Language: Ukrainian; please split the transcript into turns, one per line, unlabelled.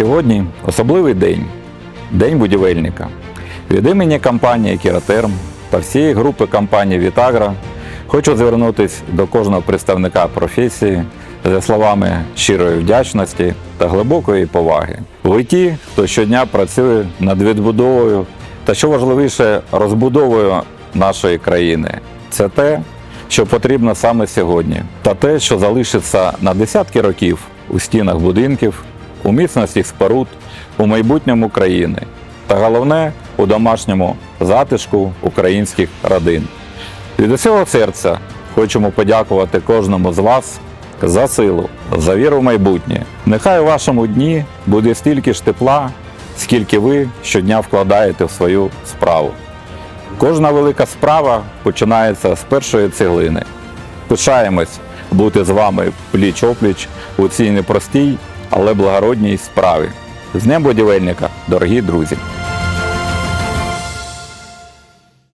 Сьогодні особливий день День будівельника. Від імені компанії Кіротерм та всієї групи компаній Вітагра хочу звернутися до кожного представника професії за словами щирої вдячності та глибокої поваги. Ви ті, хто щодня працює над відбудовою та, що важливіше, розбудовою нашої країни. Це те, що потрібно саме сьогодні, та те, що залишиться на десятки років у стінах будинків, у міцності споруд, у майбутньому країни, та головне у домашньому затишку українських родин. Від усього серця хочемо подякувати кожному з вас за силу, за віру в майбутнє. Нехай у вашому дні буде стільки ж тепла, скільки ви щодня вкладаєте в свою справу. Кожна велика справа починається з першої цеглини. Пишаємось бути з вами пліч-опліч у цій непростій, але благородній справі. З Днем будівельника, дорогі друзі!